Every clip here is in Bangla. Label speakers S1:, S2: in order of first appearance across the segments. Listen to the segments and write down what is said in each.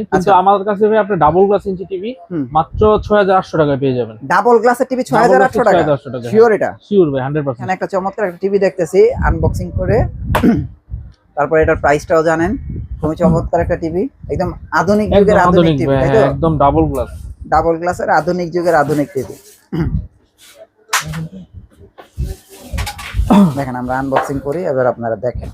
S1: কিন্তু
S2: আচ্ছা।
S1: আমাদের কাছে ভাই আপনি ডাবল গ্লাস ইঞ্চি টিভি। মাত্র ছয় হাজার আটশো টাকায় পেয়ে যাবেন।
S2: ডাবল গ্লাসের টিভি ছয় হাজার আটশো টাকা?
S1: টাকা।
S2: শিওর এটা?
S1: শিওর ভাই
S2: এখানে একটা চমৎকার একটা টিভি দেখতেছি আনবক্সিং করে। তারপরে এটার প্রাইসটাও জানেন। খুবই চমৎকার একটা টিভি একদম আধুনিক যুগের আধুনিক টিভি
S1: ভাই
S2: তাই তো?
S1: একদম ডাবল গ্লাস
S2: ডাবল গ্লাসের আধুনিক যুগের আধুনিক টিভি দেখেন আমরা আনবক্সিং করি এবার আপনারা দেখেন।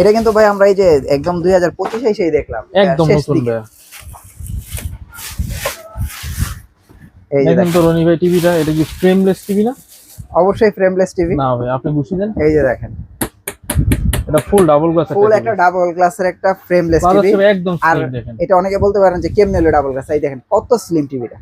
S2: এটা কিন্তু ভাই আমরা এই যে একদম দুই হাজার পঁচিশে সেই দেখলাম।
S1: একদম নতুন
S2: দিকে।
S1: ভাই।
S2: এই যে
S1: দেখেন
S2: দেখেন।
S1: তো রনি ভাই টিভিটা এটা কি ফ্রেমলেস টিভি না?
S2: অবশ্যই ফ্রেমলেস টিভি।
S1: না ভাই আপনি গুছি দেন।
S2: এই যে দেখেন।
S1: এটা ফুল ডাবল গ্লাস
S2: ফুল একটা ডাবল গ্লাসের একটা ফ্রেমলেস টিভি।
S1: একদম
S2: আর এটা অনেকে বলতে পারেন যে কেমনে হলো ডাবল গ্লাস এই দেখেন কত স্লিম টিভিটা।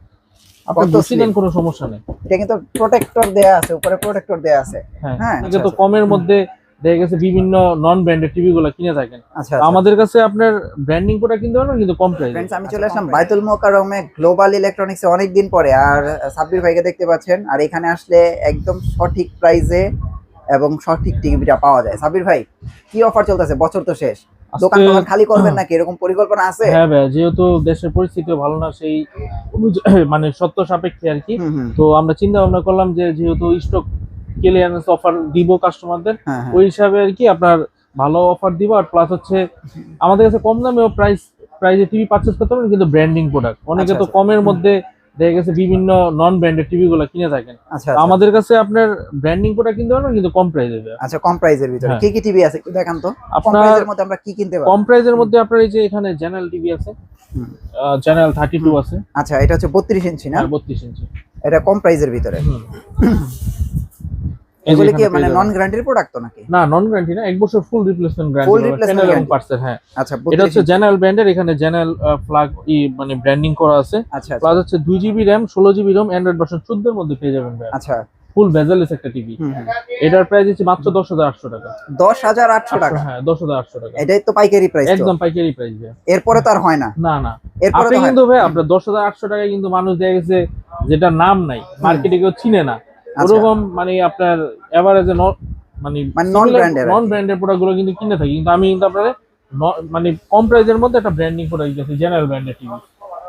S1: দেন কোনো সমস্যা নেই।
S2: এটা কিন্তু প্রোটেক্টর দেয়া আছে উপরে প্রোটেক্টর দেয়া আছে।
S1: হ্যাঁ
S2: হ্যাঁ,
S1: এটা তো কমের মধ্যে দেখা গেছে বিভিন্ন নন ব্র্যান্ডেড টিভি গুলো কিনে থাকেন।
S2: আচ্ছা
S1: আমাদের কাছে আপনার ব্র্যান্ডিং প্রোডাক্ট কিনতে পারবেন কিন্তু কম প্রাইসে
S2: আমি চলে আসলাম বাইতুল মোকারমে গ্লোবাল ইলেকট্রনিক্সে অনেক দিন পরে আর সাব্বির ভাইকে দেখতে পাচ্ছেন আর এখানে আসলে একদম সঠিক প্রাইসে এবং সঠিক টিভিটা পাওয়া যায়। সাব্বির ভাই কি অফার চলতেছে? বছর তো শেষ। দোকান খালি করবেন নাকি এরকম পরিকল্পনা আছে?
S1: হ্যাঁ ভাই যেহেতু দেশের পরিস্থিতি ভালো না সেই অনুযায়ী মানে সত্য সাপেক্ষে আর কি। তো আমরা চিন্তা ভাবনা করলাম যে যেহেতু স্টক ক্লিয়ারেন্স অফার দিব কাস্টমারদের
S2: হ্যাঁ, হ্যাঁ।
S1: ওই হিসাবে আর কি আপনার ভালো অফার দিব আর প্লাস হচ্ছে আমাদের কাছে কম দামেও প্রাইস প্রাইজে টিভি পারচেস করতে পারেন কিন্তু ব্র্যান্ডিং প্রোডাক্ট অনেকে
S2: আচ্ছা,
S1: তো
S2: আচ্ছা।
S1: কমের মধ্যে দেখা গেছে বিভিন্ন নন ব্র্যান্ডেড টিভি গুলো কিনে থাকেন।
S2: আচ্ছা।
S1: আমাদের কাছে আপনার ব্র্যান্ডিং প্রোডাক্ট কিনতে পারবেন কিন্তু কম প্রাইসে
S2: আচ্ছা কম প্রাইসের ভিতরে।
S1: হ্যাঁ।
S2: কি কি টিভি আছে? একটু দেখান তো। কম
S1: আপনার
S2: প্রাইসের মধ্যে আমরা কি কিনতে পারি
S1: কম প্রাইসের মধ্যে আপনার এই যে এখানে চ্যানেল টিভি আছে। চ্যানেল থার্টি টু আছে।
S2: আচ্ছা এটা হচ্ছে বত্রিশ ইঞ্চি না?
S1: আর বত্রিশ ইঞ্চি।
S2: এটা কম প্রাইসের ভিতরে। এগুলি কি মানে নন। গ্যারান্টির প্রোডাক্ট তো নাকি?
S1: না নন গ্যারান্টি না এক বছর ফুল রিপ্লেসমেন্ট গ্যারান্টি। পার্টসের হ্যাঁ।
S2: আচ্ছা
S1: এটা হচ্ছে জেনারেল ব্র্যান্ডের এখানে জেনারেল ফ্ল্যাগ ই মানে ব্র্যান্ডিং করা আছে।
S2: আচ্ছা আচ্ছা,
S1: প্লাস হচ্ছে দুই জিবি র্যাম ষোলো জিবি রোম অ্যান্ড্রয়েড ভার্সন চোদ্দ এর মধ্যে পেয়ে যাবেন ভাই
S2: আচ্ছা।
S1: ফুল ভেজালেস একটা টিভি। এটার প্রাইস হচ্ছে মাত্র দশ হাজার আটশো টাকা।
S2: দশ হাজার আটশো টাকা?
S1: হ্যাঁ দশ হাজার আটশো টাকা।
S2: এটাই তো পাইকারি প্রাইস
S1: একদম পাইকারি প্রাইস ভাই
S2: এরপরে তো আর হয় না।
S1: না না।
S2: এরপরে
S1: কিন্তু ভাই আপনার দশ হাজার আটশো টাকায় কিন্তু মানুষ দেখা গেছে যেটা নাম নাই মার্কেটে কেউ চিনে না।
S2: আচ্ছা।
S1: ওরকম মানে আপনার এভারেজে মানে
S2: আর কি।
S1: নন ব্র্যান্ডের প্রোডাক্টগুলো কিন্তু কিনে থাকি কিন্তু আমি কিন্তু আপনার মানে কম মধ্যে একটা ব্র্যান্ডিং প্রোডাক্ট দিয়েছি জেনারেল ব্র্যান্ডের টিভি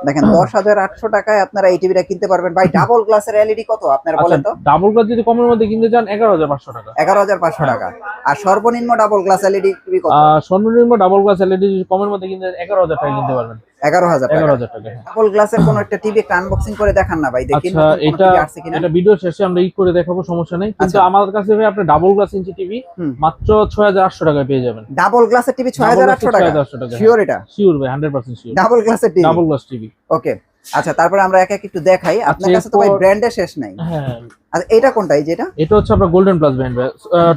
S2: দেখেন দশ হাজার আটশো টাকায় আপনারা এই টিভিটা কিনতে পারবেন। ভাই ডাবল গ্লাসের এলইডি কত আপনারা
S1: আচ্ছা
S2: বলেন তো?
S1: ডাবল গ্লাস যদি কমের মধ্যে কিনতে চান এগারো হাজার পাঁচশো টাকা।
S2: এগারো হাজার পাঁচশো টাকা। আর সর্বনিম্ন ডাবল গ্লাস এলইডি টিভি কত?
S1: সর্বনিম্ন ডাবল গ্লাস এলইডি কমের মধ্যে কিনতে এগারো হাজার টাকা কিনতে পারবেন।
S2: এগারো হাজার টাকা।
S1: হ্যাঁ।
S2: ডাবল গ্লাসের কোন একটা টিভি একটা আনবক্সিং করে দেখান না ভাই দেখি
S1: আচ্ছা
S2: নতুন কোনো
S1: এটা
S2: TV আসছে কিনা।
S1: এটা ভিডিও শেষে আমরা ই করে দেখাবো সমস্যা নেই। কিন্তু
S2: আচ্ছা।
S1: আমাদের কাছে ভাই আপনি ডাবল গ্লাস ইঞ্চি টিভি মাত্র ছয় হাজার আটশো টাকায় পেয়ে যাবেন।
S2: ডাবল গ্লাসের টিভি ছয় হাজার আটশো টাকা।
S1: 6,800 টাকা,
S2: শিওর এটা?
S1: শিওর ভাই হান্ড্রেড পার্সেন্ট শিওর
S2: ডাবল গ্লাসের TV
S1: double glass TV
S2: okay আচ্ছা তারপরে আমরা এক এক একটু দেখাই। আপনার
S1: আচ্ছা,
S2: কাছে তো ভাই
S1: এরপর-
S2: ব্র্যান্ডের শেষ নাই।
S1: হ্যাঁ।
S2: আচ্ছা এটা কোনটা? এই যেটা?
S1: এটা হচ্ছে আপনার golden plus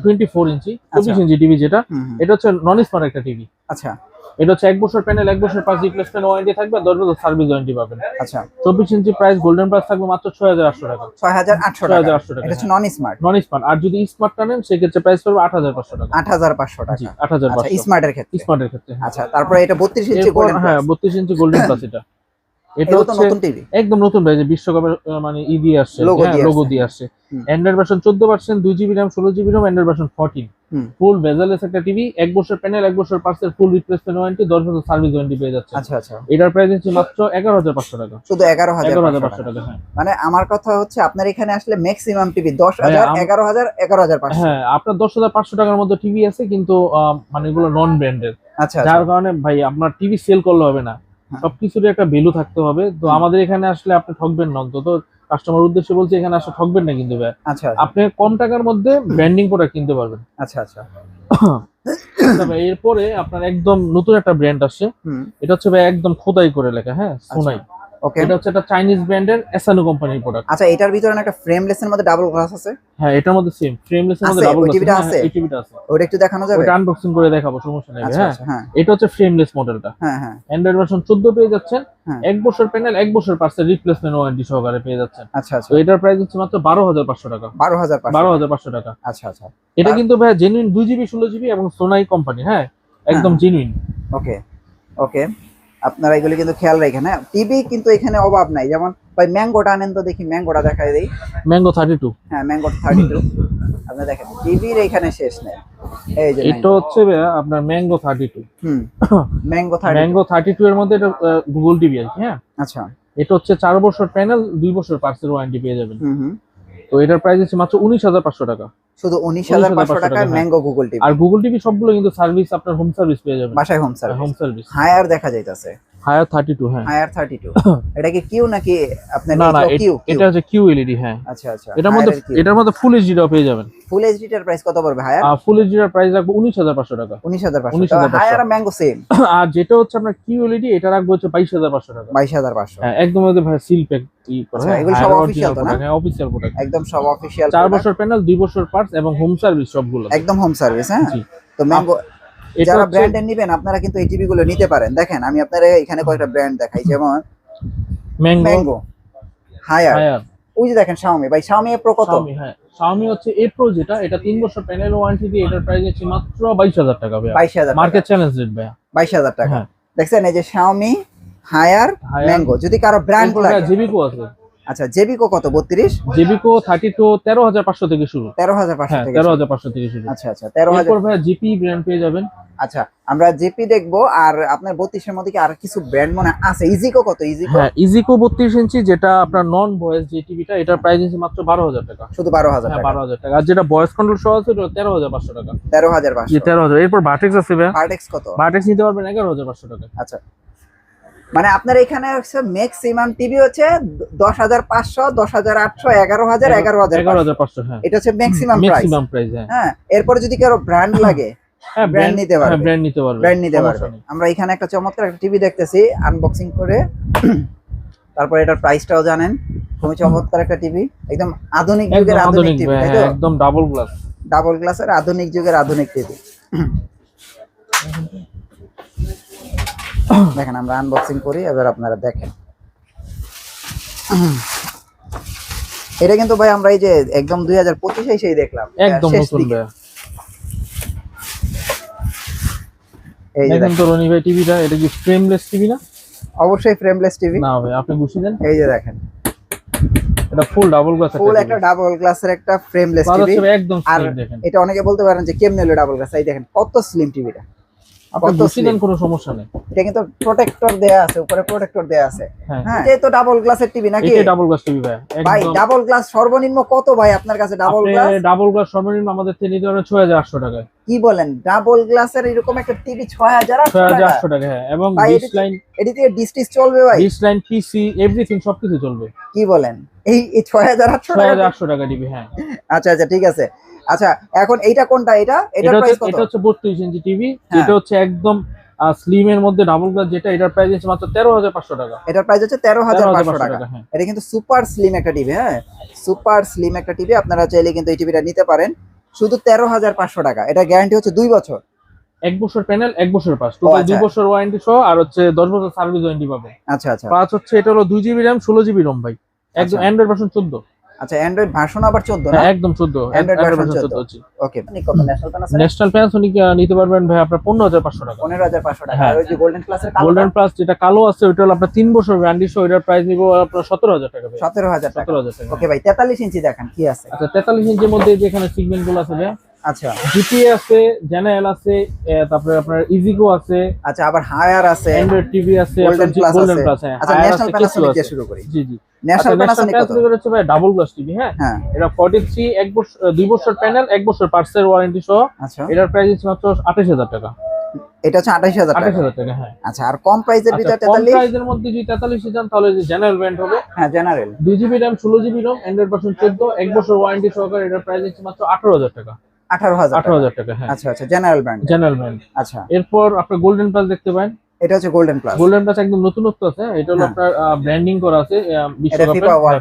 S1: twenty four inch চব্বিশ
S2: আচ্ছা।
S1: ইঞ্চি টিভি যেটা। এটা হচ্ছে নন স্মার্ট একটা টিভি
S2: আচ্ছা।
S1: এটা হচ্ছে এক বছর প্যানেল এক বছর পাঁচ রিপ্লেসমেন্ট ওয়ারেন্টি থাকবে আর দশ বছর সার্ভিস ওয়ারেন্টি পাবেন।
S2: আচ্ছা।
S1: চব্বিশ ইঞ্চি প্রাইস গোল্ডেন প্লাস থাকবে মাত্র ছয় হাজার আটশো টাকা।
S2: ছয় হাজার আটশো
S1: ছয় হাজার আটশো টাকা
S2: নন স্মার্ট
S1: নন স্মার্ট আর যদি স্মার্টটা নেন সেক্ষেত্রে প্রাইস পড়বে আট হাজার পাঁচশো টাকা।
S2: আট হাজার পাঁচশো টাকা।
S1: আট হাজার
S2: আচ্ছা
S1: পাঁচশো
S2: স্মার্টের ক্ষেত্রে।
S1: স্মার্টের ক্ষেত্রে হ্যাঁ।
S2: আচ্ছা তারপরে এটা বত্রিশ ইঞ্চি গোল্ডেন
S1: হ্যাঁ বত্রিশ ইঞ্চি গোল্ডেন প্লাস এটা। এটা হচ্ছে একদম নতুন ভাই যে বিশ্বকাপের মানে ই দিয়ে আসছে লোগো
S2: আসছে।
S1: দিয়ে আসছে। অ্যান্ড্রয়েড ভার্সন চোদ্দ পার্সেন্ট দুই জিবি র্যাম ষোলো GB RAM Android version fourteen. Full bezelless একটা টিভি এক বছর প্যানেল এক বছর পার্সেল ফুল রিপ্লেসমেন্ট ওয়ারেন্টি দশ বছর সার্ভিস ওয়ারেন্টি পেয়ে যাচ্ছে
S2: আচ্ছা আচ্ছা।
S1: এটার প্রাইস হচ্ছে মাত্র এগারো হাজার পাঁচশো টাকা।
S2: শুধু এগারো হাজার
S1: এগারো হাজার
S2: পাঁচশো টাকা।
S1: হ্যাঁ।
S2: মানে আমার কথা হচ্ছে আপনার এখানে আসলে ম্যাক্সিমাম টিভি দশ হাজার এগারো হাজার এগারো হাজার পাঁচশো।
S1: হ্যাঁ আপনার দশ হাজার পাঁচশো টাকার মধ্যে টিভি আছে কিন্তু মানে এগুলো নন ব্র্যান্ডের
S2: আচ্ছা।
S1: যার কারণে ভাই আপনার টিভি সেল করলে হবে না।
S2: হ্যাঁ।
S1: সবকিছুরই একটা ভ্যালু থাকতে হবে। তো আমাদের এখানে আসলে আপনি ঠকবেন না অন্তত কাস্টমার উদ্দেশ্যে বলছি এখানে আসলে ঠকবেন না কিন্তু ভাই।
S2: আচ্ছা
S1: আপনি কম টাকার মধ্যে ব্র্যান্ডিং প্রোডাক্ট কিনতে পারবেন।
S2: আচ্ছা আচ্ছা।
S1: তবে এরপরে আপনার একদম নতুন একটা ব্র্যান্ড আসছে। এটা হচ্ছে ভাই একদম খোদাই করে লেখা হ্যাঁ? সোনাই।
S2: ওকে
S1: এটা হচ্ছে একটা চাইনিজ ব্র্যান্ডের এসানো কোম্পানির প্রোডাক্ট
S2: আচ্ছা এটার ভিতরে না একটা ফ্রেমলেস এর মধ্যে ডাবল গ্লাস আছে?
S1: হ্যাঁ এটার মধ্যে সেম ফ্রেমলেস এর মধ্যে ডাবল
S2: টিভিটা আছে?
S1: এই টিভিটা আছে।
S2: ওটা একটু দেখানো যাবে?
S1: ওটা আনবক্সিং করে দেখাবো সমস্যা নেই
S2: আচ্ছা
S1: হ্যাঁ।
S2: আচ্ছা হ্যাঁ।
S1: এটা হচ্ছে ফ্রেমলেস মডেলটা
S2: হ্যাঁ হ্যাঁ।
S1: অ্যান্ড্রয়েড ভার্সন 14 পেয়ে যাচ্ছেন
S2: হ্যাঁ।
S1: এক বছর প্যানেল এক বছর পার্সেল রিপ্লেসমেন্ট ওয়ারেন্টি সহকারে পেয়ে যাচ্ছেন।
S2: আচ্ছা আচ্ছা।
S1: তো এটার প্রাইস হচ্ছে মাত্র বারো হাজার পাঁচশো টাকা।
S2: বারো হাজার পাঁচশো।
S1: বারো হাজার পাঁচশো টাকা।
S2: আচ্ছা আচ্ছা।
S1: এটা কিন্তু ভাই জেনুইন দুই জিবি ষোলো জিবি এবং সোনাই কোম্পানি হ্যাঁ? একদম জেনুইন
S2: ওকে ওকে আপনারা এগুলো কিন্তু খেয়াল রাখেন হ্যাঁ? টিভি কিন্তু এখানে অভাব নাই। যেমন ভাই ম্যাঙ্গোটা আনেন তো দেখি ম্যাঙ্গোটা দেখাই দিই।
S1: ম্যাঙ্গো থার্টি টু
S2: হ্যাঁ ম্যাঙ্গো থার্টি টু আপনারা দেখেন টিভির এখানে শেষ নেই। এই যে
S1: এটা হচ্ছে আপনার ম্যাঙ্গো থার্টি টু
S2: হুম। Mango thirty
S1: Mango thirty two এর মধ্যে এটা গুগল টিভি আর কি হ্যাঁ?
S2: আচ্ছা।
S1: এটা হচ্ছে চার বছর প্যানেল দুই বছর পার্সেল ওয়ারেন্টি পেয়ে যাবেন।
S2: হুম হুম।
S1: তো এটার প্রাইস হচ্ছে মাত্র উনিশ হাজার পাঁচশো টাকা।
S2: শুধু উনিশ হাজার পাঁচশো
S1: 19,500
S2: টাকায়
S1: টাকা।
S2: ম্যাঙ্গো গুগল টিভি
S1: আর গুগল টিভি সবগুলো কিন্তু সার্ভিস আপনার হোম সার্ভিস পেয়ে যাবেন।
S2: বাসায় home service
S1: home service
S2: Haier দেখা যাইতাছে।
S1: হায়ার থার্টি টু হ্যাঁ।
S2: হায়ার থার্টি টু এটা কি কিউ নাকি আপনার
S1: না এটা হচ্ছে কিউ এলইডি হ্যাঁ।
S2: আচ্ছা আচ্ছা।
S1: এটার মধ্যে এটার মধ্যে ফুল এইচডিটাও পেয়ে যাবেন।
S2: ফুল এইচডি এইচডিটার প্রাইস কত পড়বে? হায়ার
S1: আর ফুল এইচডিটার প্রাইস রাখব উনিশ হাজার পাঁচশো টাকা।
S2: উনিশ হাজার পাঁচশো।
S1: 19,500
S2: হায়ার ম্যাঙ্গো সেম
S1: আর যেটা হচ্ছে আপনার কিউ এলইডি এটা রাখব হচ্ছে বাইশ হাজার পাঁচশো টাকা।
S2: বাইশ হাজার পাঁচশো।
S1: হ্যাঁ একদম ওদের ভাই সিল প্যাক
S2: আচ্ছা,
S1: হ্যাঁ,
S2: এগুলো সব
S1: original
S2: তো না?
S1: product, হ্যাঁ প্রোডাক্ট
S2: একদম সব অফিসিয়াল
S1: চার বছর প্যানেল দুই বছর পার্টস এবং হোম সার্ভিস সবগুলো।
S2: একদম হোম সার্ভিস হ্যাঁ। তো ম্যাঙ্গো যারা ব্র্যান্ডের নিবেন আপনারা কিন্তু এই টিভি গুলো নিতে পারেন। দেখেন আমি আপনারা এখানে কয়েকটা ব্র্যান্ড দেখাই। যেমন
S1: ম্যাঙ্গো
S2: হায়ার ওই যে দেখেন শাওমি ভাই শাওমি প্রো কত?
S1: হ্যাঁ। Xiaomi হচ্ছে এ প্রো যেটা এটা তিন বছর প্যানেল ওয়ারেন্টি দিয়ে এটার প্রাইস হচ্ছে মাত্র বাইশ হাজার টাকা ভাইয়া।
S2: বাইশ হাজার
S1: মার্কেট চ্যালেঞ্জ রেট
S2: বাইশ হাজার টাকা।
S1: হ্যাঁ।
S2: দেখছেন এই যে শাওমি হায়ার ম্যাঙ্গো যদি কারও ব্র্যান্ড লাগে।
S1: জেবিকো আছে।
S2: আচ্ছা জেবিকো কত? বত্রিশ?
S1: জেবিকো থার্টি টু তেরো হাজার পাঁচশো থেকে শুরু।
S2: তেরো হাজার পাঁচশো
S1: হ্যাঁ
S2: থেকে
S1: তেরো
S2: শুরু।
S1: হাজার পাঁচশো থেকে শুরু।
S2: আচ্ছা আচ্ছা তেরো হাজার
S1: এরপর ভাইয়া জিপি ব্র্যান্ড পেয়ে যাবেন।
S2: আচ্ছা আমরা জেপি দেখব আর আপনার বত্রিশের মধ্যে কি আর কিছু ব্র্যান্ড মনে আছে? ইজিকো কত? ইজিকো
S1: হ্যাঁ ইজিকো বত্রিশ ইঞ্চি যেটা আপনার নন ভয়েস যে টিভিটা এটার প্রাইস হচ্ছে মাত্র বারো হাজার টাকা।
S2: শুধু বারো হাজার
S1: হ্যাঁ
S2: টাকা।
S1: বারো হাজার টাকা। আর যেটা ভয়েস কন্ট্রোল সহ আছে ওটা তেরো হাজার পাঁচশো টাকা।
S2: তেরো হাজার
S1: জি
S2: পাঁচশো
S1: তেরো হাজার। এরপর বাটেক্স আছে ভাইয়া।
S2: পার্টেক্স কত?
S1: বাটেক্স নিতে পারবেন এগারো হাজার পাঁচশো টাকা।
S2: আচ্ছা। মানে আপনার এখানে হচ্ছে ম্যাক্সিমাম টিভি হচ্ছে দশ হাজার পাঁচশো দশ হাজার আটশো এগারো হাজার এগারো হাজার
S1: এগারো হাজার পাঁচশো হ্যাঁ।
S2: এটা হচ্ছে ম্যাক্সিমাম প্রাইস
S1: ম্যাক্সিমাম প্রাইস হ্যাঁ।
S2: এরপরে যদি কারও ব্র্যান্ড লাগে
S1: হ্যাঁ ব্র্যান্ড
S2: নিতে পারবে।
S1: ব্র্যান্ড নিতে পারবে।
S2: ব্র্যান্ড নিতে পারবে। আমরা এখানে একটা চমৎকার একটা টিভি দেখতেছি আনবক্সিং করে। তারপর এটার প্রাইসটাও জানেন। খুবই চমৎকার একটা টিভি একদম আধুনিক যুগের আধুনিক টিভি
S1: একদম ডাবল গ্লাস
S2: ডাবল গ্লাসের আধুনিক যুগের আধুনিক টিভি দেখেন আমরা আনবক্সিং করি এবার আপনারা দেখেন। এটা কিন্তু ভাই আমরা এই যে একদম দুই হাজার পঁচিশে সেই দেখলাম।
S1: একদম নতুন
S2: এই
S1: দেখেন
S2: দেখেন
S1: তো রনি ভাই টিভিটা এটা কি ফ্রেমলেস টিভি না?
S2: অবশ্যই ফ্রেমলেস টিভি।
S1: না ভাই আপনি গুছিয়ে দেন
S2: এই যে দেখেন।
S1: এটা ফুল ডাবল গ্লাস
S2: ফুল একটা ডাবল গ্লাসের একটা ফ্রেমলেস টিভি।
S1: একদম
S2: আর এটা অনেকে বলতে পারেন যে কেমনে হলো ডাবল গ্লাস এই দেখেন কত স্লিম টিভিটা।
S1: আপনি। কোনো সমস্যা নেই।
S2: এটা কিন্তু প্রোটেক্টর দেয়া আছে উপরে প্রোটেক্টর দেয়া আছে।
S1: হ্যাঁ।
S2: তো ডাবল গ্লাসের টিভি নাকি?
S1: ডাবল গ্লাস টিভি ভাই
S2: ভাই ডাবল গ্লাস সর্বনিম্ন কত ভাই আপনার কাছে ডাবল গ্লাস
S1: ডাবল গ্লাস সর্বনিম্ন আমাদের থেকে নিতে টাকায়।
S2: কি বলেন ডাবল গ্লাসের এরকম একটা টিভি
S1: টাকা? হ্যাঁ এবং
S2: ভাই,
S1: ডিশ লাইন
S2: এটি থেকে ডিস টিস চলবে ভাই?
S1: ডিশ লাইন পিসি এভরিথিং সবকিছু চলবে।
S2: কি বলেন? এই টাকা
S1: টিভি হ্যাঁ।
S2: আচ্ছা আচ্ছা ঠিক আছে। আচ্ছা এখন এইটা কোনটা? এটা?
S1: এটা
S2: এটার প্রাইস কত?
S1: এটা হচ্ছে বত্রিশ ইঞ্চি টিভি।
S2: হ্যাঁ।
S1: যেটা হচ্ছে একদম স্লিম এর মধ্যে ডাবল গ্লাস যেটা এটার প্রাইস হচ্ছে মাত্র তেরো হাজার পাঁচশো টাকা।
S2: এটার প্রাইস হচ্ছে তেরো হাজার
S1: তেরো হাজার
S2: পাঁচশো
S1: পাঁচশো
S2: টাকা।
S1: টাকা হ্যাঁ।
S2: এটা কিন্তু সুপার স্লিম একটা টিভি হ্যাঁ? সুপার স্লিম একটা টিভি আপনারা চাইলে কিন্তু এই টিভিটা নিতে পারেন। শুধু তেরো হাজার পাঁচশো টাকা। এটা গ্যারান্টি হচ্ছে দুই বছর।
S1: এক বছর প্যানেল এক বছর পাস। টোটাল
S2: আচ্ছা।
S1: দুই বছর ওয়ারেন্টি সহ আর হচ্ছে দশ বছর সার্ভিস ওয়ারেন্টি পাবে
S2: আচ্ছা আচ্ছা।
S1: প্লাস হচ্ছে এটা হলো দুই জিবি র্যাম ষোলো জিবি রোম ভাই। একদম
S2: আচ্ছা।
S1: অ্যান্ড্রয়েড ভার্সন চোদ্দ।
S2: আচ্ছা অ্যান্ড্রয়েড ভার্সন আবার চোদ্দ না?
S1: হ্যাঁ একদম 14
S2: অ্যান্ড্রয়েড ভার্সন 14 ওকে কত? ন্যাশনাল প্যান আছে
S1: ন্যাশনাল প্যানাসোনিক নিতে পারবেন ভাই আপনার পনেরো হাজার পাঁচশো টাকা।
S2: পনেরো হাজার পাঁচশো টাকা।
S1: হ্যাঁ।
S2: আর ওই যে গোল্ডেন ক্লাসের
S1: গোল্ডেন প্লাস যেটা কালো আছে ওইটা হলো আপনার তিন বছর গ্যারান্টি সহ এটার প্রাইস নিব আপনার সতেরো হাজার টাকা ভাই।
S2: সতেরো হাজার টাকা। ওকে ভাই তেতাল্লিশ ইঞ্চি দেখেন কি আছে?
S1: আচ্ছা তেতাল্লিশ ইঞ্চির মধ্যে যেখানে সিগমেন্টগুলো আছে ভাই
S2: আচ্ছা।
S1: জিপিএ আছে জেনারেল আছে তারপরে আপনার ইজিগো আছে
S2: আচ্ছা আবার হায়ার আছে
S1: অ্যান্ড্রয়েড টিভি আছে
S2: গোল্ডেন প্লাস আছে।
S1: হ্যাঁ
S2: আচ্ছা ন্যাশনাল প্যানাসোনিক দিয়ে শুরু করি।
S1: জি জি।
S2: ন্যাশনাল
S1: ন্যাশনাল
S2: প্যানাসোনিক কত?
S1: হচ্ছে ভাই ডাবল গ্লাস টিভি হ্যাঁ? এটা ফর্টি থ্রি এক বছর দুই বছর প্যানেল এক বছর পার্সের ওয়ারেন্টি সহ।
S2: আচ্ছা।
S1: এটার প্রাইস হচ্ছে মাত্র আঠাশ হাজার টাকা।
S2: এটা হচ্ছে আঠাশ হাজার
S1: আঠাশ
S2: টাকা
S1: হাজার টাকা হ্যাঁ।
S2: আচ্ছা আর কম প্রাইসের
S1: আচ্ছা,
S2: ভিতরে
S1: কম প্রাইসের মধ্যে যদি তেতাল্লিশে যান তাহলে যে জেনারেল ব্র্যান্ড হবে।
S2: হ্যাঁ জেনারেল
S1: দুই জিবি র্যাম ষোলো জিবি রোম অ্যান্ড্রয়েড পার্সেন্ট চোদ্দ এক বছর ওয়ারেন্টি সহকারে এটার প্রাইস হচ্ছে মাত্র আঠারো হাজার টাকা।
S2: আঠারো হাজার
S1: আঠারো হাজার টাকা হ্যাঁ।
S2: আচ্ছা আচ্ছা জেনারেল ব্র্যান্ড
S1: জেনারেল ব্র্যান্ড
S2: আচ্ছা।
S1: এরপর আপনার গোল্ডেন প্লাস দেখতে পারেন
S2: এটা হচ্ছে গোল্ডেন প্লাস
S1: গোল্ডেন প্লাস একদম নতুনত্ব আছে এটা হলো
S2: হ্যাঁ।
S1: আপনার ব্র্যান্ডিং করা আছে বিশ্বকাপের। ওয়ার্ল্ড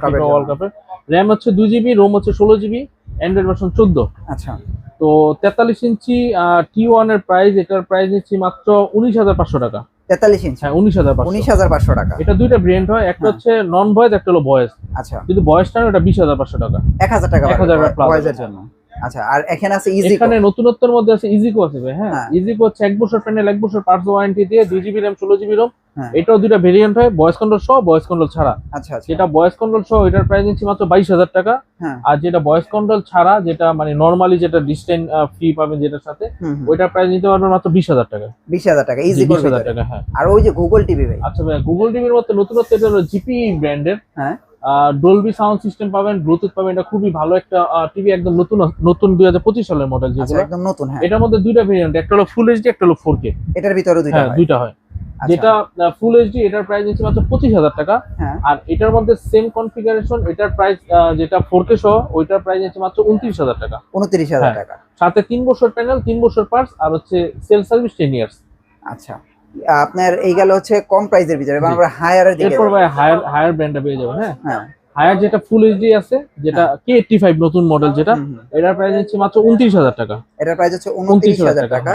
S1: কাপের র্যাম হচ্ছে দুই জিবি রোম হচ্ছে ষোলো জিবি অ্যান্ড্রয়েড ভার্সন চোদ্দ।
S2: আচ্ছা।
S1: তো তেতাল্লিশ ইঞ্চি টি ওয়ানের প্রাইস এটার প্রাইস নিচ্ছি মাত্র উনিশ হাজার পাঁচশো টাকা।
S2: তেতাল্লিশ ইঞ্চি।
S1: হ্যাঁ উনিশ হাজার
S2: উনিশ হাজার পাঁচশো টাকা।
S1: এটা দুইটা ব্র্যান্ড হয় একটা
S2: হ্যাঁ।
S1: হচ্ছে নন ভয়েস একটা হলো ভয়েস
S2: আচ্ছা।
S1: যদি ভয়েস টান ওটা বিশ হাজার পাঁচশো টাকা।
S2: এক হাজার টাকা
S1: 1000 plus
S2: ভয়েসের জন্য। আচ্ছা আর এখানে আছে ইজি
S1: এখানে নতুনত্বের মধ্যে আছে আছে ভাই, হ্যাঁ?
S2: হ্যাঁ।
S1: হচ্ছে এক বছর প্যানেল এক বছর পার্টস ওয়ারেন্টি দিয়ে জিবি জিবি
S2: হ্যাঁ।
S1: এটাও ভেরিয়েন্ট হয় ভয়েস কন্ট্রোল সহ ভয়েস কন্ট্রোল ছাড়া।
S2: আচ্ছা আচ্ছা।
S1: যেটা ভয়েস কন্ট্রোল সহ এটার প্রাইস নিচ্ছি মাত্র বাইশ হাজার টাকা।
S2: হ্যাঁ।
S1: আর যেটা ভয়েস কন্ট্রোল ছাড়া যেটা মানে নর্মালি যেটা ডিস্টেন্স ফ্রি পাবেন যেটার সাথে। ওইটার প্রাইস নিতে পারবেন মাত্র বিশ হাজার টাকা।
S2: বিশ হাজার টাকা ইজি
S1: টাকা হ্যাঁ।
S2: আর ওই যে গুগল টিভি ভাই।
S1: আচ্ছা ভাই গুগল টিভির মধ্যে নতুনত্ব এটা হলো জিপি ব্র্যান্ডের
S2: হ্যাঁ।
S1: ডলবি সাউন্ড সিস্টেম পাবেন ব্লুটুথ পাবেন এটা খুবই ভালো একটা টিভি একদম নতুন নতুন দুই হাজার পঁচিশ সালের মডেল
S2: আচ্ছা
S1: যেগুলো
S2: একদম নতুন হ্যাঁ।
S1: এটার মধ্যে দুইটা ভেরিয়েন্ট একটা হলো ফুল এইচডি একটা হলো ফোর কে
S2: এটার ভিতরে দুইটা
S1: হ্যাঁ
S2: হয়।
S1: দুইটা হয়।
S2: আচ্ছা,
S1: যেটা ফুল এইচডি এটার প্রাইস নিচ্ছে মাত্র পঁচিশ হাজার টাকা।
S2: হ্যাঁ।
S1: আর এটার মধ্যে সেম কনফিগারেশন এটার প্রাইস যেটা ফোর কে সহ ওইটার প্রাইস নিচ্ছে মাত্র উনত্রিশ হাজার টাকা।
S2: উনত্রিশ হাজার
S1: হ্যাঁ।
S2: টাকা।
S1: সাথে তিন বছর প্যানেল তিন বছর পার্টস আর হচ্ছে সেল সার্ভিস টেন ইয়ার্স
S2: আচ্ছা। আপনার এই গেল হচ্ছে কম প্রাইসের ভিতরে এবার আমরা হায়ারের দিকে
S1: এরপর ভাই হায়ার হায়ার ব্র্যান্ডটা পেয়ে যাবেন হ্যাঁ?
S2: হ্যাঁ।
S1: হায়ার যেটা ফুল এইচডি আছে যেটা কে এইটটি ফাইভ নতুন মডেল যেটা। এটার প্রাইস নিচ্ছে মাত্র উনত্রিশ হাজার টাকা।
S2: এটার প্রাইস হচ্ছে উনত্রিশ হাজার টাকা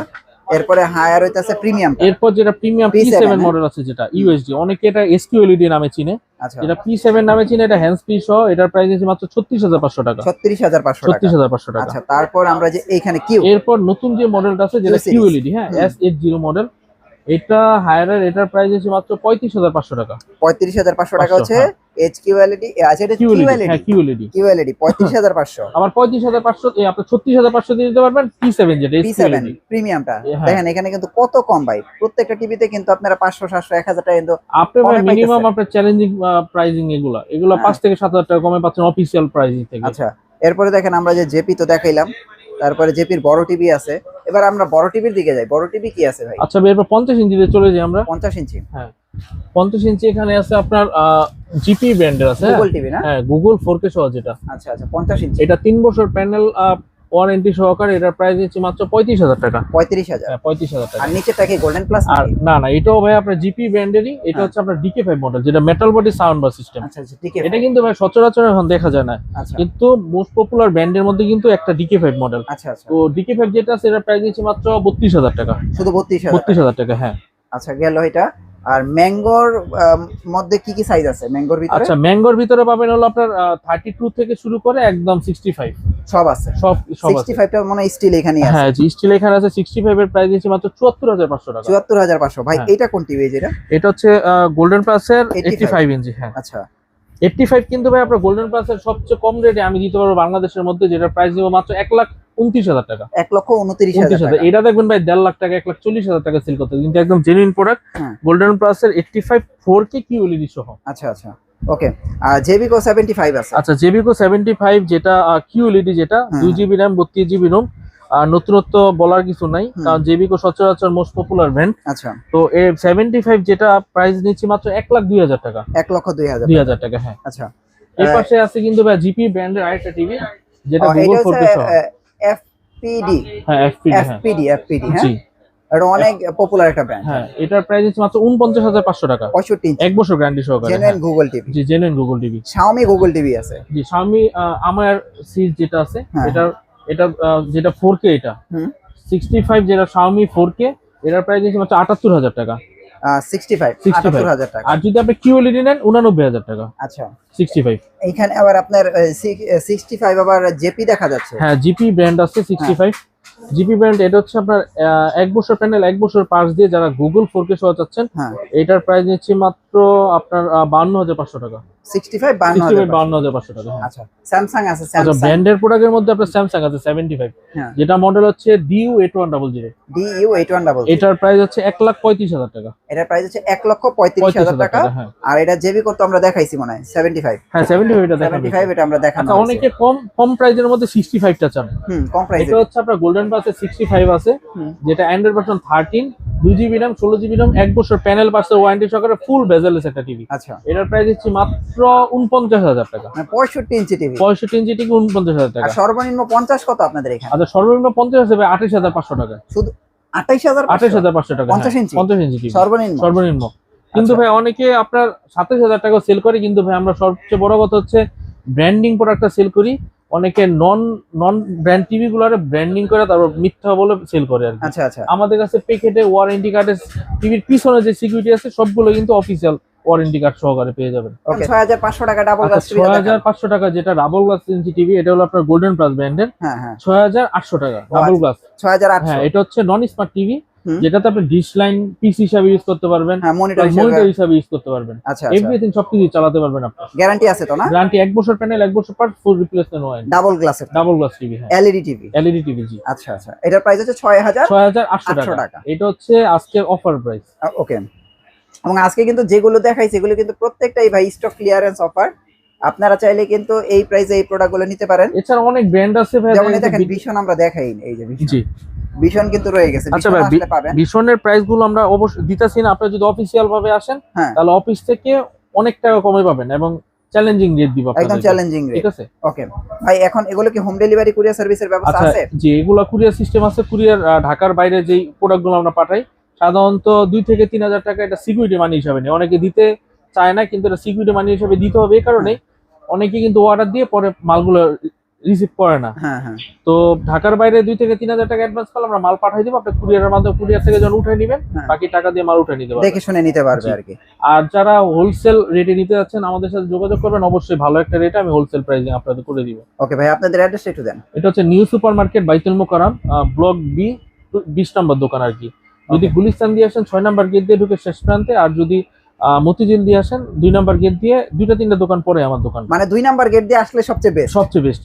S2: এরপরে হায়ার হইতাছে প্রিমিয়াম
S1: এরপর যেটা প্রিমিয়াম পি
S2: P7 হ্যাঁ?
S1: মডেল আছে যেটা ইউএসডি অনেকে এটা এসকিউএলইডি নামে চিনে।
S2: আচ্ছা।
S1: যেটা পি সেভেন নামে চিনে এটা হ্যান্ড ফ্রি সহ এটার প্রাইস নিচ্ছে মাত্র ছত্রিশ হাজার পাঁচশো টাকা।
S2: ছত্রিশ হাজার পাঁচশো টাকা।
S1: ছত্রিশ হাজার পাঁচশো টাকা।
S2: আচ্ছা তারপর আমরা যে এইখানে কিউ
S1: এরপর নতুন যে মডেলটা আছে যেটা। কিউএলইডি হ্যাঁ। এস এইট জিরো মডেল এটা হায়ারের এটার প্রাইস হচ্ছে মাত্র পঁয়ত্রিশ হাজার পাঁচশো টাকা।
S2: পঁয়ত্রিশ হাজার পাঁচশো টাকা
S1: 500,
S2: হচ্ছে। এইচ কিউএলইডি আচ্ছা এটা
S1: কিউএলইডি হ্যাঁ কিউএলইডি
S2: কিউএলইডি পঁয়ত্রিশ হাজার পাঁচশো।
S1: আবার পঁয়ত্রিশ হাজার পাঁচশো আপনার ছত্রিশ হাজার পাঁচশো দিয়ে দিতে পারবেন পি সেভেন যেটা
S2: পি সেভেন
S1: এসকিউএলইডি
S2: প্রিমিয়ামটা
S1: হ্যাঁ।
S2: দেখেন এখানে কিন্তু কত কম ভাই। প্রত্যেকটা টিভিতে কিন্তু আপনারা পাঁচশো সাতশো এক হাজার টাকা কিন্তু
S1: আপনি ভাই মিনিমাম। আপনার চ্যালেঞ্জিং প্রাইজিং এগুলো। এগুলো
S2: হ্যাঁ।
S1: পাঁচ থেকে সাত হাজার টাকা কমে পাচ্ছেন অফিসিয়াল প্রাইজিং থেকে।
S2: আচ্ছা এরপরে দেখেন আমরা যে জেপি তো দেখাইলাম। তারপরে জেপির বড় টিভি আছে। এবার আমরা বড় টিভির দিকে যাই। বড় টিভি কি আছে ভাই?
S1: আচ্ছা এরপর পঞ্চাশ ইঞ্চিতে চলে যাই আমরা।
S2: পঞ্চাশ ইঞ্চি। হ্যাঁ।
S1: পঞ্চাশ ইঞ্চি এখানে আছে আপনার জিপি ব্র্যান্ডের আছে
S2: গুগল টিভি না?
S1: হ্যাঁ গুগল ফোর কে সহ যেটা।
S2: আচ্ছা আচ্ছা পঞ্চাশ ইঞ্চি।
S1: এটা তিন বছর প্যানেল ওয়ারেন্টি সহকারে এটার প্রাইস হচ্ছে মাত্র পঁয়ত্রিশ হাজার টাকা।
S2: পঁয়ত্রিশ হাজার।
S1: হ্যাঁ, পঁয়ত্রিশ হাজার টাকা।
S2: আর নিচেরটা কি গোল্ডেন প্লাস
S1: আর না না এটাও ভাই আপনার জিপি ব্র্যান্ডেরই এটা
S2: হ্যাঁ।
S1: হচ্ছে আপনার ডিকে ফাইভ মডেল যেটা metal body sound bar system
S2: ঠিক
S1: এটা কিন্তু ভাই সচরাচর এখন দেখা যায় না।
S2: আচ্ছা।
S1: কিন্তু মোস্ট পপুলার ব্র্যান্ডের মধ্যে কিন্তু একটা ডিকে ফাইভ মডেল
S2: আচ্ছা আচ্ছা।
S1: তো ডিকে ফাইভ যেটা আছে এটার প্রাইস নিচ্ছে মাত্র বত্রিশ হাজার টাকা।
S2: শুধু বত্রিশ
S1: বত্রিশ হাজার টাকা হ্যাঁ।
S2: আচ্ছা গেল এটা। আর ম্যাঙ্গোর মধ্যে কি কি সাইজ আছে? ম্যাঙ্গোর ভিতরে?
S1: আচ্ছা ম্যাঙ্গোর ভিতরে পাবেন হলো আপনার থার্টি টু থেকে শুরু করে একদম সিক্সটি ফাইভ
S2: সব আছে।
S1: সব
S2: মনে স্টিল আছে।
S1: হ্যাঁ স্টিল এখানে আছে সিক্সটি ফাইভ এর প্রাইস মাত্র টাকা।
S2: ভাই
S1: হ্যাঁ।
S2: এটা কোন টিভি যেটা
S1: এটা হচ্ছে গোল্ডেন প্লাসের
S2: 85
S1: ইঞ্চি হ্যাঁ।
S2: আচ্ছা।
S1: কিন্তু ভাই আপনার গোল্ডেন প্লাসের সবচেয়ে কম রেটে আমি দিতে পারব বাংলাদেশের মধ্যে যেটা প্রাইস দিব মাত্র এক লাখ উনত্রিশ হাজার টাকা।
S2: এক লক্ষ উনত্রিশ হাজার
S1: এটা দেখবেন ভাই দেড় লাখ টাকা এক লাখ চল্লিশ হাজার টাকা সেল করতে কিন্তু একদম জেনুইন প্রোডাক্ট। গোল্ডেন প্লাসের এইটটি ফাইভ ফোর কে কি সহ।
S2: আচ্ছা আচ্ছা। ওকে আর জেবিকো সেভেন্টি ফাইভ আছে।
S1: আচ্ছা জেবিকো সেভেন্টি ফাইভ যেটা কিউএলইডি যেটা
S2: হ্যাঁ।
S1: দুই জিবি র্যাম বত্রিশ জিবি রোম আর নতুনত্ব বলার কিছু নাই। কারণ জেবিকো সচরাচর মোস্ট পপুলার ব্র্যান্ড
S2: আচ্ছা।
S1: তো এ সেভেন্টি ফাইভ যেটা প্রাইস নিচ্ছি মাত্র এক লাখ দুই হাজার টাকা।
S2: এক লক্ষ দুই হাজার
S1: দুই হাজার টাকা হ্যাঁ।
S2: আচ্ছা।
S1: এই পাশে আছে কিন্তু ভাই জিপি ব্র্যান্ডের আরেকটা টিভি যেটা গুগল ফোর
S2: হচ্ছে এফপিডি
S1: হ্যাঁ এফপিডি
S2: এফপিডি এফপিডি হ্যাঁ। এটা অনেক পপুলার একটা ব্র্যান্ড
S1: হ্যাঁ এটার প্রাইস হচ্ছে মাত্র উনপঞ্চাশ হাজার পাঁচশো টাকা।
S2: পঁয়ষট্টি ইঞ্চি
S1: এক বছর গ্যারান্টি সহকারে
S2: জেনুইন
S1: হ্যাঁ।
S2: গুগল টিভি
S1: জি genuine Google TV
S2: Xiaomi Google TV আছে।
S1: জি Xiaomi আমার সিরিজ যেটা আছে
S2: হ্যাঁ।
S1: এটার এটা যেটা ফোর কে এটা।
S2: হুম।
S1: সিক্সটি ফাইভ যেটা Xiaomi ফোর কে এটার প্রাইস হচ্ছে মাত্র আটাত্তর হাজার টাকা।
S2: সিক্সটি ফাইভ
S1: 65
S2: আটাত্তর হাজার টাকা।
S1: আর যদি আপনি কিউএলইডি নেন উনানব্বই হাজার টাকা।
S2: আচ্ছা।
S1: সিক্সটি ফাইভ
S2: এইখানে আবার আপনার সিক্সটি ফাইভ আবার জেপি দেখা যাচ্ছে।
S1: হ্যাঁ জিপি ব্র্যান্ড আছে সিক্সটি ফাইভ জিপি ব্র্যান্ড এটা হচ্ছে আপনার এক বছর প্যানেল এক বছর পাশ দিয়ে যারা গুগল ফোর কে সহ চাচ্ছেন
S2: হ্যাঁ।
S1: এটার প্রাইস নিচ্ছি মাত্র আপনার বান্ন হাজার পাঁচশো টাকা।
S2: সিক্সটি ফাইভ বান্ন হাজার
S1: ফাইভ পাঁচশো। টাকা হ্যাঁ।
S2: আচ্ছা স্যামসাং আছে
S1: আচ্ছা ব্র্যান্ডের প্রোডাক্টের মধ্যে আপনার স্যামসাং আছে সেভেন্টি ফাইভ
S2: হ্যাঁ।
S1: যেটা মডেল হচ্ছে DU eight one double zero
S2: D U eight one double
S1: এটার প্রাইস হচ্ছে এক লাখ পঁয়ত্রিশ হাজার টাকা।
S2: এটার প্রাইস হচ্ছে এক লক্ষ পঁয়ত্রিশ হাজার টাকা।
S1: হ্যাঁ।
S2: আর এটা জেবি কত আমরা দেখাইছি মনে হয় সেভেন্টি ফাইভ
S1: হ্যাঁ সেভেন্টি ফাইভ এটা
S2: সেভেন্টি ফাইভ এটা আমরা দেখানো
S1: আচ্ছা অনেকে কম কম প্রাইজের মধ্যে সিক্সটি ফাইভটা চান।
S2: হুম কম প্রাইসে
S1: এটা হচ্ছে আপনার গোল্ডেন পাসে সিক্সটি ফাইভ আছে যেটা অ্যান্ড্রয়েড ভার্সন থার্টিন দুই জিবি র্যাম ষোলো জিবি র্যাম এক বছর প্যানেল পাসের ওয়ারেন্টি সহকারে ফুল বেজেলেস একটা টিভি
S2: আচ্ছা।
S1: এটার প্রাইস হচ্ছে মাত্র উনপঞ্চাশ হাজার টাকা।
S2: মানে পঁয়ষট্টি ইঞ্চি টিভি
S1: পঁয়ষট্টি ইঞ্চি টিভি উনপঞ্চাশ হাজার
S2: আর সর্বনিম্ন পঞ্চাশ কত আপনাদের এখানে?
S1: আচ্ছা সর্বনিম্ন পঞ্চাশ আছে আঠাশ হাজার পাঁচশো টাকা।
S2: শুধু আঠাইশ হাজার
S1: আঠাশ হাজার পাঁচশো টাকা
S2: পঞ্চাশ
S1: হ্যাঁ,
S2: ইঞ্চি?
S1: পঞ্চাশ ইঞ্চি টিভি
S2: সর্বনিম্ন?
S1: সর্বনিম্ন। কিন্তু
S2: আচ্ছা।
S1: ভাই অনেকে আপনার সাতাশ হাজার টাকা সেল করে কিন্তু ভাই আমরা সবচেয়ে বড় কথা হচ্ছে ব্র্যান্ডিং প্রোডাক্টটা সেল করি। অনেকে নন নন ব্র্যান্ড টিভি গুলারে ব্র্যান্ডিং করে তারপর মিথ্যা বলে সেল করে আর কি।
S2: আচ্ছা আচ্ছা।
S1: আমাদের কাছে প্যাকেটে ওয়ারেন্টি কার্ডের টিভির পিছনে যে সিকিউরিটি আছে সবগুলো কিন্তু অফিসিয়াল ওয়ারেন্টি কার্ড সহকারে পেয়ে যাবেন।
S2: ওকে ছয় হাজার পাঁচশো টাকা ডাবল
S1: আচ্ছা
S2: গ্লাস টিভি
S1: ছয় হাজার পাঁচশো টাকা যেটা ডাবল গ্লাস ইঞ্চি টিভি এটা হলো আপনার গোল্ডেন প্লাস ব্র্যান্ডের
S2: হ্যাঁ হ্যাঁ।
S1: ছয় হাজার আটশো টাকা ডাবল
S2: আচ্ছা।
S1: গ্লাস
S2: ছয় হাজার আটশো।
S1: হ্যাঁ এটা হচ্ছে নন স্মার্ট টিভি। যেটাতে আপনি ডিশ লাইন পিস হিসাবে ইউজ করতে পারবেন
S2: হ্যাঁ মনিটর
S1: মনিটর হিসাবে। ইউজ করতে পারবেন।
S2: আচ্ছা আচ্ছা।
S1: এভরিথিং সবকিছু চালাতে পারবেন আপনি।
S2: গ্যারান্টি আছে তো না?
S1: গ্যারান্টি এক বছর প্যানেল এক বছর part full replacement warranty
S2: double গ্লাসের
S1: ডাবল গ্লাস টিভি হ্যাঁ।
S2: এলইডি টিভি
S1: এলইডি টিভি জি।
S2: আচ্ছা আচ্ছা। এটার প্রাইস হচ্ছে ছয় হাজার
S1: ছয় হাজার আটশো টাকা।
S2: টাকা।
S1: এটা হচ্ছে আজকের অফার প্রাইস
S2: ওকে এবং আজকে কিন্তু যেগুলো দেখাইছে এগুলো কিন্তু প্রত্যেকটাই ভাই স্টক ক্লিয়ারেন্স অফার আপনারা চাইলে কিন্তু এই প্রাইসে এই প্রোডাক্টগুলো নিতে পারেন।
S1: এছাড়া অনেক ব্র্যান্ড আছে ভাই
S2: যেমন দেখেন ভীষণ আমরা দেখাই এই যে
S1: জি।
S2: ভীষণ কিন্তু রয়ে গেছে।
S1: আচ্ছা ভাই, ভীষণের প্রাইসগুলো আমরা অবশ্যই দিতেছি না আপনি যদি অফিসিয়াল ভাবে আসেন
S2: হ্যাঁ।
S1: তাহলে অফিস থেকে অনেক টাকা কমে পাবেন এবং চ্যালেঞ্জিং রেট দিব
S2: একদম চ্যালেঞ্জিং রেট
S1: ঠিক আছে?
S2: ওকে ভাই এখন এগুলো কি হোম ডেলিভারি কুরিয়ার সার্ভিসের ব্যবস্থা
S1: আচ্ছা
S2: আছে?
S1: যে এগুলা কুরিয়ার সিস্টেম আছে। কুরিয়ার ঢাকার বাইরে যেই প্রোডাক্টগুলো আমরা পাঠাই সাধারণত দুই থেকে তিন হাজার টাকা এটা সিকিউরিটি মানি হিসাবে নেই অনেকে দিতে চায় না কিন্তু এটা সিকিউরিটি মানি হিসাবে দিতে হবে। এই কারণে অনেকে কিন্তু অর্ডার দিয়ে পরে মালগুলো রিসিভ করে না।
S2: হ্যাঁ হ্যাঁ।
S1: তো ঢাকার বাইরে দুই থেকে তিন হাজার টাকা অ্যাডভান্স করলে আমরা মাল পাঠাই দিব আপনি কুরিয়ারের মাধ্যমে কুরিয়ার থেকে যখন উঠে নেবেন
S2: হ্যাঁ।
S1: বাকি টাকা দিয়ে মাল উঠে নিতে পারবেন।
S2: দেখে শুনে নিতে পারবে। আর কি।
S1: আর যারা হোলসেল রেটে নিতে যাচ্ছেন আমাদের সাথে যোগাযোগ করবেন অবশ্যই ভালো একটা রেটে আমি হোলসেল প্রাইসিং আপনাদের করে দিব।
S2: ওকে ভাই আপনাদের অ্যাড্রেসটা একটু দেন।
S1: এটা হচ্ছে নিউ সুপার মার্কেট বাইতুল মোকারাম ব্লক বি বিশ নম্বর দোকান আর কি। যদি. গুলিস্তান দিয়ে আসেন ছয় নম্বর গেট দিয়ে ঢুকে শেষ প্রান্তে আর যদি মতিঝিল দিয়ে আসেন দুই নম্বর গেট দিয়ে দুইটা তিনটা দোকান পরে আমার দোকান।
S2: মানে দুই নাম্বার গেট দিয়ে আসলে সবচেয়ে বেস্ট
S1: সবচেয়ে বেস্ট